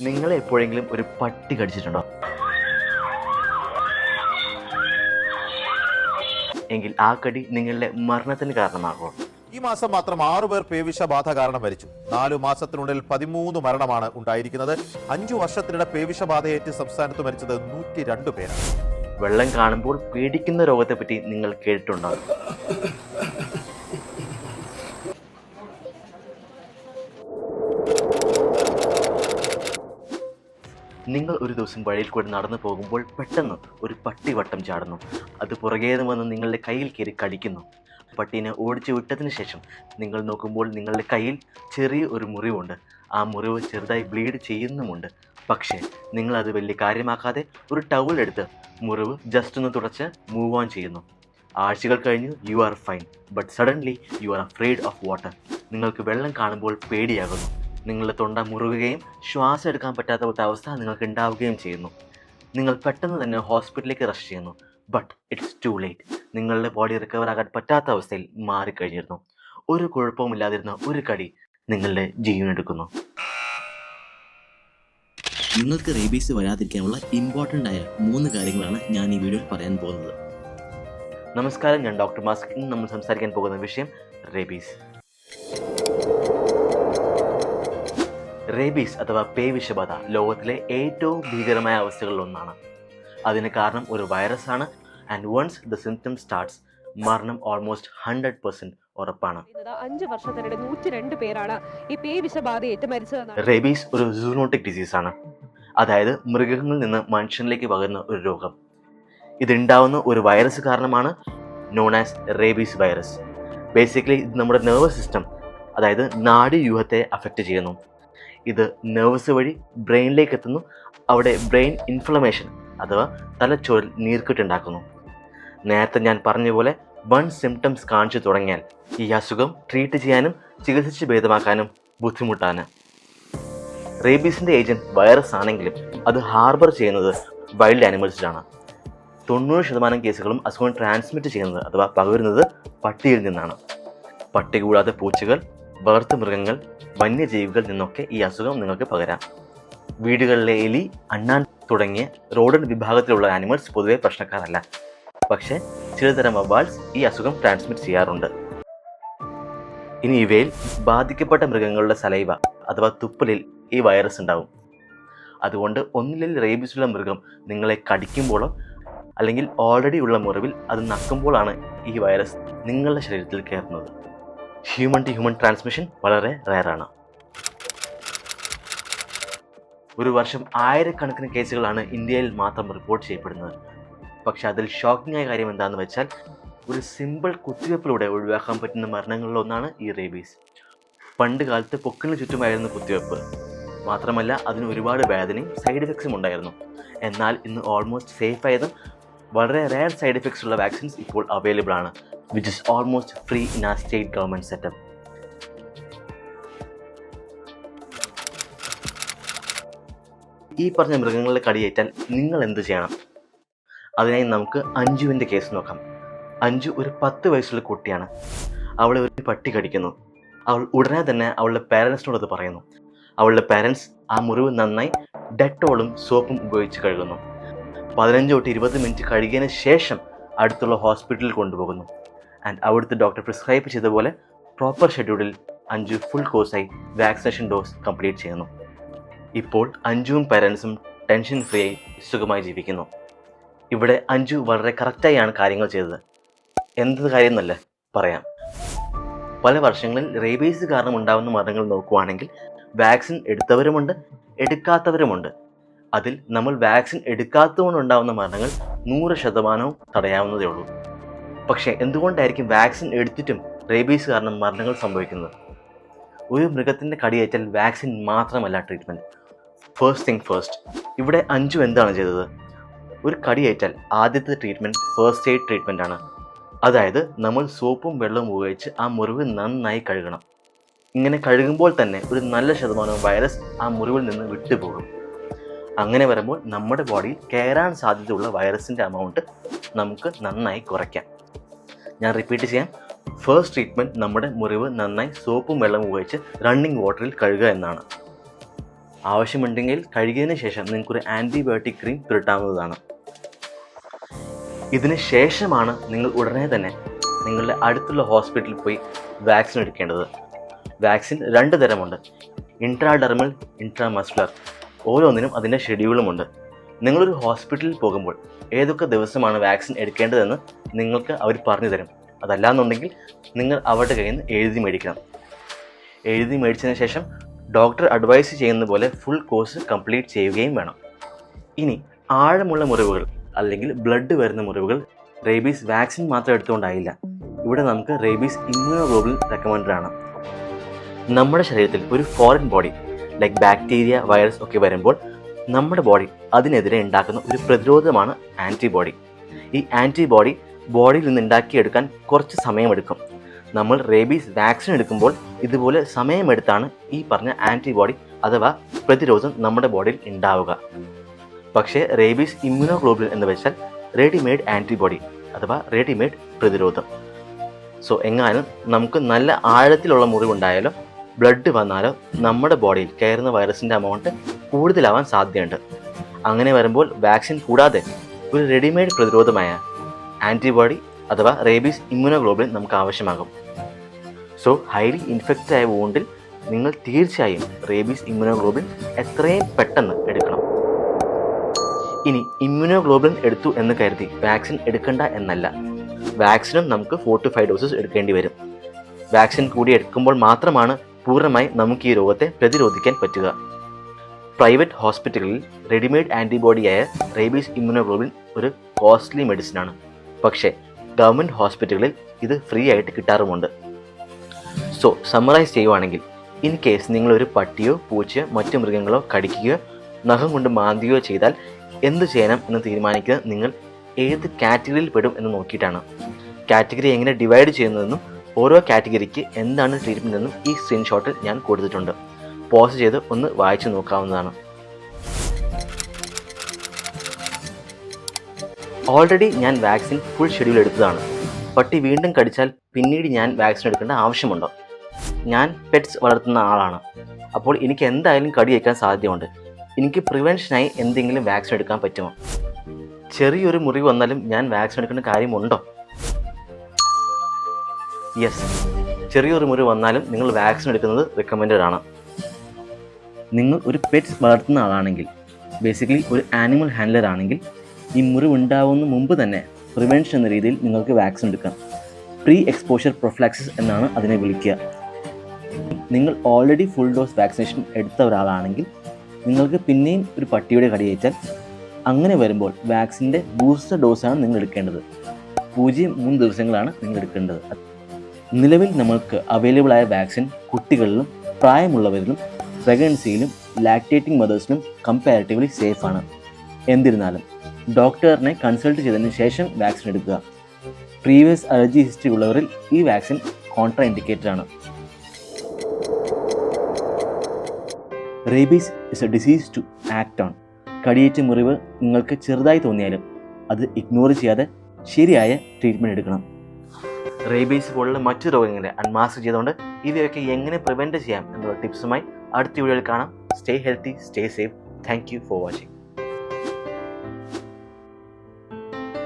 നിങ്ങളെ എപ്പോഴെങ്കിലും ഒരു പട്ടി കടിച്ചിട്ടുണ്ടോ? എങ്കിൽ ആ കടി നിങ്ങളുടെ മരണത്തിന് കാരണമാകും. ഈ മാസം മാത്രം ആറു പേർ പേവിഷബാധ കാരണം മരിച്ചു. നാലു മാസത്തിനുള്ളിൽ പതിമൂന്ന് മരണമാണ് ഉണ്ടായിരിക്കുന്നത്. അഞ്ചു വർഷത്തിനിടെ പേവിഷബാധയേറ്റ് സംസ്ഥാനത്ത് മരിച്ചത് നൂറ്റി രണ്ട് പേരാണ്. വെള്ളം കാണുമ്പോൾ പേടിക്കുന്ന രോഗത്തെപ്പറ്റി നിങ്ങൾ കേട്ടിട്ടുണ്ടോ? നിങ്ങൾ ഒരു ദിവസം വഴിയിൽ കൂടെ നടന്നു പോകുമ്പോൾ പെട്ടെന്ന് ഒരു പട്ടി വട്ടം ചാടുന്നു. അത് പുറകേ നിന്ന് വന്ന് നിങ്ങളുടെ കയ്യിൽ കയറി കടിക്കുന്നു. പട്ടീനെ ഓടിച്ചു വിട്ടതിന് ശേഷം നിങ്ങൾ നോക്കുമ്പോൾ നിങ്ങളുടെ കയ്യിൽ ചെറിയ ഒരു മുറിവുണ്ട്. ആ മുറിവ് ചെറുതായി ബ്ലീഡ് ചെയ്യുന്നുമുണ്ട്. പക്ഷേ നിങ്ങളത് വലിയ കാര്യമാക്കാതെ ഒരു ടവൽ എടുത്ത് മുറിവ് ജസ്റ്റ് ഒന്ന് തുടച്ച് മൂവ് ഓൺ ചെയ്യുന്നു. ആഴ്ചകൾ കഴിഞ്ഞ് you are fine but suddenly you are afraid of water നിങ്ങൾക്ക് വെള്ളം കാണുമ്പോൾ പേടിയാകുന്നു. നിങ്ങളുടെ തൊണ്ട മുറുകുകയും ശ്വാസം എടുക്കാൻ പറ്റാത്ത ഒരു അവസ്ഥ നിങ്ങൾക്ക് ഉണ്ടാവുകയും ചെയ്യുന്നു. നിങ്ങൾ പെട്ടെന്ന് തന്നെ ഹോസ്പിറ്റലിലേക്ക് റഷ് ചെയ്യുന്നു. ബട്ട് ഇറ്റ്സ് ടു ലേറ്റ് നിങ്ങളുടെ ബോഡി റിക്കവർ ആകാൻ പറ്റാത്ത അവസ്ഥയിൽ മാറിക്കഴിഞ്ഞിരുന്നു. ഒരു കുഴപ്പവുമില്ലാതിരുന്ന ഒരു കടി നിങ്ങളുടെ ജീവൻ എടുക്കുന്നു. നിങ്ങൾക്ക് റേബീസ് വരാതിരിക്കാനുള്ള ഇമ്പോർട്ടന്റ് ആയ മൂന്ന് കാര്യങ്ങളാണ് ഞാൻ ഈ വീഡിയോയിൽ പറയാൻ പോകുന്നത്. നമസ്കാരം ഞാൻ ഡോക്ടർ മാസ്ക്. ഇന്ന് നമ്മൾ സംസാരിക്കാൻ പോകുന്ന വിഷയം റേബീസ് റേബീസ് അഥവാ പേ വിഷബാധ ലോകത്തിലെ ഏറ്റവും ഭീകരമായ അവസ്ഥകളിൽ ഒന്നാണ് അതിന് കാരണം ഒരു വൈറസാണ്. And once the symptom starts മരണം ഓൾമോസ്റ്റ് ഹൺഡ്രഡ് പെർസെന്റ് ഉറപ്പാണ്. അഞ്ച് വർഷത്തിനിടെ നൂറ്റി രണ്ട് പേരാണ് ഈ പേ മരിച്ചത് മരിച്ചതെന്നാണ് റേബീസ് ഒരു സൂനോട്ടിക് ആണ്. അതായത് മൃഗങ്ങളിൽ നിന്ന് മനുഷ്യനിലേക്ക് പകരുന്ന ഒരു രോഗം. ഇതുണ്ടാവുന്ന ഒരു വൈറസ് കാരണമാണ് known as rabies virus basically ഇത് നമ്മുടെ നെർവസ് സിസ്റ്റം അതായത് നാഡീവ്യൂഹത്തെ അഫക്റ്റ് ചെയ്യുന്നു. ഇത് നെർവസ് വഴി ബ്രെയിനിലേക്ക് എത്തുന്നു. അവിടെ ബ്രെയിൻ ഇൻഫ്ലമേഷൻ അഥവാ തലച്ചോറിൽ നീർക്കെട്ടുണ്ടാക്കുന്നു നേരത്തെ ഞാൻ പറഞ്ഞ പോലെ വൺ സിംറ്റംസ് കാണിച്ചു തുടങ്ങിയാൽ ഈ അസുഖം ട്രീറ്റ് ചെയ്യാനും ചികിത്സിച്ച് ഭേദമാക്കാനും ബുദ്ധിമുട്ടാണ്. റേബീസിന്റെ ഏജന്റ് വൈറസ് ആണെങ്കിലും അത് ഹാർബർ ചെയ്യുന്നത് വൈൽഡ് ആനിമൽസിലാണ് തൊണ്ണൂറ് ശതമാനം കേസുകളും അസുഖം ട്രാൻസ്മിറ്റ് ചെയ്യുന്നത് അഥവാ പകരുന്നത് പട്ടിയിൽ നിന്നാണ്. പട്ടി കൂടാതെ പൂച്ചകൾ വളർത്തു മൃഗങ്ങൾ വന്യജീവികളിൽ നിന്നൊക്കെ ഈ അസുഖം നിങ്ങൾക്ക് പകരാം. വീടുകളിലെ എലി അണ്ണാൻ തുടങ്ങിയ റോഡൻ വിഭാഗത്തിലുള്ള ആനിമൽസ് പൊതുവെ പ്രശ്നക്കാരല്ല. പക്ഷേ ചിലതരം വവ്വാൽസ് ഈ അസുഖം ട്രാൻസ്മിറ്റ് ചെയ്യാറുണ്ട്. ഇനി ഇവയിൽ ബാധിക്കപ്പെട്ട മൃഗങ്ങളുടെ സലൈവ അഥവാ തുപ്പലിൽ ഈ വൈറസ് ഉണ്ടാവും. അതുകൊണ്ട് ഒന്നിലിൽ റേബിസുള്ള മൃഗം നിങ്ങളെ കടിക്കുമ്പോഴോ അല്ലെങ്കിൽ ഓൾറെഡി ഉള്ള മുറിവിൽ അത് നക്കുമ്പോഴാണ് ഈ വൈറസ് നിങ്ങളുടെ ശരീരത്തിൽ കയറുന്നത്. ഹ്യൂമൻ ടു ഹ്യൂമൻ ട്രാൻസ്മിഷൻ വളരെ റയറാണ് ഒരു വർഷം ആയിരക്കണക്കിന് കേസുകളാണ് ഇന്ത്യയിൽ മാത്രം റിപ്പോർട്ട് ചെയ്യപ്പെടുന്നത്. പക്ഷെ അതിൽ ഷോക്കിംഗ് ആയ കാര്യം എന്താണെന്ന് വെച്ചാൽ ഒരു സിമ്പിൾ കുത്തിവയ്പ്പിലൂടെ ഒഴിവാക്കാൻ പറ്റുന്ന മരണങ്ങളിലൊന്നാണ് ഈ റേബീസ് പണ്ട് കാലത്ത് പൊക്കിന് ചുറ്റുമായിരുന്നു കുത്തിവയ്പ്പ്. മാത്രമല്ല അതിന് ഒരുപാട് വേദനയും സൈഡ് എഫക്ട്സും ഉണ്ടായിരുന്നു. എന്നാൽ ഇന്ന് ഓൾമോസ്റ്റ് സേഫ് ആയതും വളരെ റയർ സൈഡ് എഫക്ട്സ് ഉള്ള വാക്സിൻസ് ഇപ്പോൾ അവൈലബിൾ ആണ്. Which is almost free in our state government setup. ഈ പറഞ്ഞ മൃഗങ്ങളുടെ കടിയേറ്റാൽ നിങ്ങൾ എന്ത് ചെയ്യണം? അതിനായി നമുക്ക് അഞ്ജുവിന്റെ കേസ് നോക്കാം. അഞ്ജു ഒരു പത്ത് വയസ്സുള്ള കുട്ടിയാണ്. അവൾ ഒരു പട്ടി കടിക്കുന്നു. അവൾ ഉടനെ തന്നെ അവളുടെ പാരൻസിനോട് അത് പറയുന്നു. അവളുടെ പാരൻസ് ആ മുറിവ് നന്നായി ഡെറ്റോളും സോപ്പും ഉപയോഗിച്ച് കഴുകുന്നു. പതിനഞ്ച് തൊട്ട് ഇരുപത് മിനിറ്റ് കഴുകിയതിന് ശേഷം അടുത്തുള്ള ഹോസ്പിറ്റലിൽ കൊണ്ടുപോകുന്നു. ആൻഡ് അവിടുത്തെ ഡോക്ടർ പ്രിസ്ക്രൈബ് ചെയ്ത പോലെ പ്രോപ്പർ ഷെഡ്യൂളിൽ അഞ്ചു ഫുൾ കോഴ്സായി വാക്സിനേഷൻ ഡോസ് കംപ്ലീറ്റ് ചെയ്യുന്നു. ഇപ്പോൾ അഞ്ചും പാരൻസും ടെൻഷൻ ഫ്രീ ആയി സുഖമായി ജീവിക്കുന്നു. ഇവിടെ അഞ്ചു വളരെ കറക്റ്റായാണ് കാര്യങ്ങൾ ചെയ്തത്. എന്ത് കാര്യം എന്നല്ല പറയാം. പല വർഷങ്ങളിൽ റേബീസ് കാരണം ഉണ്ടാകുന്ന മരണങ്ങൾ നോക്കുവാണെങ്കിൽ വാക്സിൻ എടുത്തവരുമുണ്ട് എടുക്കാത്തവരുമുണ്ട്. അതിൽ നമ്മൾ വാക്സിൻ എടുക്കാത്തതുകൊണ്ട് ഉണ്ടാകുന്ന മരണങ്ങൾ നൂറ് ശതമാനവും തടയാവുന്നതേ ഉള്ളൂ. പക്ഷേ എന്തുകൊണ്ടായിരിക്കും വാക്സിൻ എടുത്തിട്ടും റേബീസ് കാരണം മരണങ്ങൾ സംഭവിക്കുന്നത്? ഒരു മൃഗത്തിന്റെ കടിയേറ്റാൽ വാക്സിൻ മാത്രമല്ല ട്രീറ്റ്മെന്റ്. ഫസ്റ്റ് തിങ് ഫസ്റ്റ് ഇവിടെ അഞ്ചു എന്താണ് ചെയ്തത്? ഒരു കടിയേറ്റാൽ ആദ്യത്തെ ട്രീറ്റ്മെന്റ് ഫസ്റ്റ് എയ്ഡ് ട്രീറ്റ്മെന്റ് ആണ്. അതായത് നമ്മൾ സോപ്പും വെള്ളവും ഉപയോഗിച്ച് ആ മുറിവ് നന്നായി കഴുകണം. ഇങ്ങനെ കഴുകുമ്പോൾ തന്നെ ഒരു നല്ല ശതമാനം വൈറസ് ആ മുറിവിൽ നിന്ന് വിട്ടുപോകും. അങ്ങനെ വരുമ്പോൾ നമ്മുടെ ബോഡിയിൽ കയറാൻ സാധ്യതയുള്ള വൈറസിന്റെ എമൗണ്ട് നമുക്ക് നന്നായി കുറയ്ക്കാം. ഞാൻ റിപ്പീറ്റ് ചെയ്യാം. ഫസ്റ്റ് ട്രീറ്റ്മെന്റ് നമ്മുടെ മുറിവ് നന്നായി സോപ്പും വെള്ളവും ഉപയോഗിച്ച് റണ്ണിങ് വാട്ടറിൽ കഴുകുക എന്നാണ്. ആവശ്യമുണ്ടെങ്കിൽ കഴുകിയതിന് ശേഷം നിങ്ങൾക്കൊരു ആന്റിബയോട്ടിക് ക്രീം പുരട്ടാവുന്നതാണ്. ഇതിന് ശേഷമാണ് നിങ്ങൾ ഉടനെ തന്നെ നിങ്ങളുടെ അടുത്തുള്ള ഹോസ്പിറ്റലിൽ പോയി വാക്സിൻ എടുക്കേണ്ടത്. വാക്സിൻ രണ്ട് തരമുണ്ട്. ഇൻട്രാഡെർമൽ ഇൻട്രാമസ്കുലർ ഓരോന്നിനും അതിന്റെ ഷെഡ്യൂളുമുണ്ട് നിങ്ങളൊരു ഹോസ്പിറ്റലിൽ പോകുമ്പോൾ ഏതൊക്കെ ദിവസമാണ് വാക്സിൻ എടുക്കേണ്ടതെന്ന് നിങ്ങൾക്ക് അവർ പറഞ്ഞു തരും അതല്ലാന്നുണ്ടെങ്കിൽ നിങ്ങൾ അവരുടെ കയ്യിൽ നിന്ന് എഴുതി മേടിക്കണം. എഴുതി മേടിച്ചതിന് ശേഷം ഡോക്ടർ അഡ്വൈസ് ചെയ്യുന്ന പോലെ ഫുൾ കോഴ്സ് കംപ്ലീറ്റ് ചെയ്യുകയും വേണം. ഇനി ആഴമുള്ള മുറിവുകൾ അല്ലെങ്കിൽ ബ്ലഡ് വരുന്ന മുറിവുകൾ റേബീസ് വാക്സിൻ മാത്രം എടുത്തുകൊണ്ടായില്ല. ഇവിടെ നമുക്ക് റേബീസ് ഇമ്മ്യൂണോഗ്ലോബിൻ റെക്കമെൻഡഡ് ആണ്. നമ്മുടെ ശരീരത്തിൽ ഒരു foreign body like bacteria virus ഒക്കെ വരുമ്പോൾ നമ്മുടെ ബോഡി അതിനെതിരെ ഉണ്ടാക്കുന്ന ഒരു പ്രതിരോധമാണ് ആന്റിബോഡി ഈ ആന്റിബോഡി ബോഡിയിൽ നിന്ന് ഉണ്ടാക്കിയെടുക്കാൻ കുറച്ച് സമയമെടുക്കും. നമ്മൾ റേബീസ് വാക്സിൻ എടുക്കുമ്പോൾ ഇതുപോലെ സമയമെടുത്താണ് ഈ പറഞ്ഞ ആന്റിബോഡി അഥവാ പ്രതിരോധം നമ്മുടെ ബോഡിയിൽ ഉണ്ടാവുക. പക്ഷേ റേബീസ് ഇമ്മ്യൂണോഗ്ലോബിൻ എന്ന് വെച്ചാൽ റെഡിമെയ്ഡ് ആന്റിബോഡി അഥവാ റെഡിമെയ്ഡ് പ്രതിരോധം. സോ എങ്ങാനും നമുക്ക് നല്ല ആഴത്തിലുള്ള മുറിവുണ്ടായാലോ ബ്ലഡ് വന്നാലോ നമ്മുടെ ബോഡിയിൽ കയറുന്ന വൈറസിന്റെ എമൗണ്ട് കൂടുതലാവാൻ സാധ്യതയുണ്ട്. അങ്ങനെ വരുമ്പോൾ വാക്സിൻ കൂടാതെ ഒരു റെഡിമെയ്ഡ് പ്രതിരോധമായ ആന്റിബോഡി അഥവാ റേബീസ് ഇമ്മ്യൂണോഗ്ലോബിൻ നമുക്ക് ആവശ്യമാകും. സോ ഹൈലി ഇൻഫെക്റ്റഡ് ആയ വൂണ്ടിൽ നിങ്ങൾ തീർച്ചയായും റേബീസ് ഇമ്മ്യൂണോഗ്ലോബിൻ എത്രയും പെട്ടെന്ന് എടുക്കണം. ഇനി ഇമ്മ്യൂണോഗ്ലോബിൻ എടുത്തു എന്ന് കരുതി വാക്സിൻ എടുക്കണ്ട എന്നല്ല. വാക്സിനും നമുക്ക് ഫോർ ടു ഫൈവ് ഡോസസ് എടുക്കേണ്ടി വരും. വാക്സിൻ കൂടി എടുക്കുമ്പോൾ മാത്രമാണ് പൂർണമായി നമുക്ക് ഈ രോഗത്തെ പ്രതിരോധിക്കാൻ പറ്റുക. പ്രൈവറ്റ് ഹോസ്പിറ്റലുകളിൽ റെഡിമെയ്ഡ് ആന്റിബോഡിയായ റേബീസ് ഇമ്മ്യൂണോഗ്ലോബിൻ ഒരു കോസ്റ്റ്ലി മെഡിസിനാണ്. പക്ഷേ ഗവൺമെന്റ് ഹോസ്പിറ്റലുകളിൽ ഇത് ഫ്രീ ആയിട്ട് കിട്ടാറുമുണ്ട്. സോ സമ്മറൈസ് ചെയ്യുവാണെങ്കിൽ ഇൻ കേസ് നിങ്ങളൊരു പട്ടിയോ പൂച്ചയോ മറ്റു മൃഗങ്ങളോ കടിക്കുകയോ നഖം കൊണ്ട് മാന്തിയോ ചെയ്താൽ എന്ത് ചെയ്യണം എന്ന് തീരുമാനിക്കുന്നത് നിങ്ങൾ ഏത് കാറ്റഗറിയിൽ പെടും എന്ന് നോക്കിയിട്ടാണ്. കാറ്റഗറി എങ്ങനെ ഡിവൈഡ് ചെയ്യുന്നതെന്നും ഓരോ കാറ്റഗറിക്ക് എന്താണ് ട്രീറ്റ്മെന്റ് എന്നും ഈ സ്ക്രീൻഷോട്ടിൽ ഞാൻ കൊടുത്തിട്ടുണ്ട്. പോസ് ചെയ്ത് ഒന്ന് വായിച്ചു നോക്കാവുന്നതാണ്. ഓൾറെഡി ഞാൻ വാക്സിൻ ഫുൾ ഷെഡ്യൂൾ എടുത്തതാണ്. പട്ടി വീണ്ടും കടിച്ചാൽ പിന്നീട് ഞാൻ വാക്സിൻ എടുക്കേണ്ട ആവശ്യമുണ്ടോ? ഞാൻ പെറ്റ്സ് വളർത്തുന്ന ആളാണ്. അപ്പോൾ എനിക്ക് എന്തായാലും കടിയേക്കാൻ സാധ്യതയുണ്ട്. എനിക്ക് പ്രിവെൻഷനായി എന്തെങ്കിലും വാക്സിൻ എടുക്കാൻ പറ്റുമോ? ചെറിയൊരു മുറിവ് വന്നാലും ഞാൻ വാക്സിൻ എടുക്കേണ്ട കാര്യമുണ്ടോ? യെസ് ചെറിയൊരു മുറിവ് വന്നാലും നിങ്ങൾ വാക്സിൻ എടുക്കുന്നത് റെക്കമെൻഡഡ് ആണ്. നിങ്ങൾ ഒരു പെറ്റ്സ് വളർത്തുന്ന ആളാണെങ്കിൽ ബേസിക്കലി ഒരു ആനിമൽ ഹാൻഡ്ലർ ആണെങ്കിൽ ഈ മുറിവ് ഉണ്ടാവുന്ന മുമ്പ് തന്നെ പ്രിവെൻഷൻ എന്ന രീതിയിൽ നിങ്ങൾക്ക് വാക്സിൻ എടുക്കാം. പ്രീ എക്സ്പോഷർ പ്രൊഫ്ലാക്സിസ് എന്നാണ് അതിനെ വിളിക്കുക. നിങ്ങൾ ഓൾറെഡി ഫുൾ ഡോസ് വാക്സിനേഷൻ എടുത്ത ഒരാളാണെങ്കിൽ നിങ്ങൾക്ക് പിന്നെയും ഒരു പട്ടിയുടെ കടിയേറ്റാൽ അങ്ങനെ വരുമ്പോൾ വാക്സിന്റെ ബൂസ്റ്റർ ഡോസാണ് നിങ്ങൾ എടുക്കേണ്ടത്. പൂജ്യം മൂന്ന് ദിവസങ്ങളാണ് നിങ്ങൾ എടുക്കേണ്ടത്. നിലവിൽ നമ്മൾക്ക് അവൈലബിളായ വാക്സിൻ കുട്ടികളിലും പ്രായമുള്ളവരിലും പ്രഗ്നൻസിയിലും ലാക്ടേറ്റിംഗ് മദേഴ്സിനും കമ്പാരിറ്റീവ്ലി സേഫ് ആണ്. എന്നിരുന്നാലും ഡോക്ടറിനെ കൺസൾട്ട് ചെയ്തതിന് ശേഷം വാക്സിൻ എടുക്കുക. പ്രീവിയസ് അലർജി ഹിസ്റ്ററി ഉള്ളവരിൽ ഈ വാക്സിൻ കോൺട്രാ ഇൻഡിക്കേറ്റഡ് ആണ്. Rabies is a disease to act on കടിയേറ്റ മുറിവ് നിങ്ങൾക്ക് ചെറുതായി തോന്നിയാലും അത് ഇഗ്നോർ ചെയ്യാതെ ശരിയായ ട്രീറ്റ്മെന്റ് എടുക്കണം. റേബീസ് പോലുള്ള മറ്റു രോഗങ്ങളെ അൺമാസ്ക് ചെയ്തുകൊണ്ട് ഇവയൊക്കെ എങ്ങനെ പ്രിവെന്റ് ചെയ്യാം എന്നുള്ള ടിപ്സുമായി അടുത്ത വീഡിയോയിൽ കാണാം. Stay healthy stay safe thank you for watching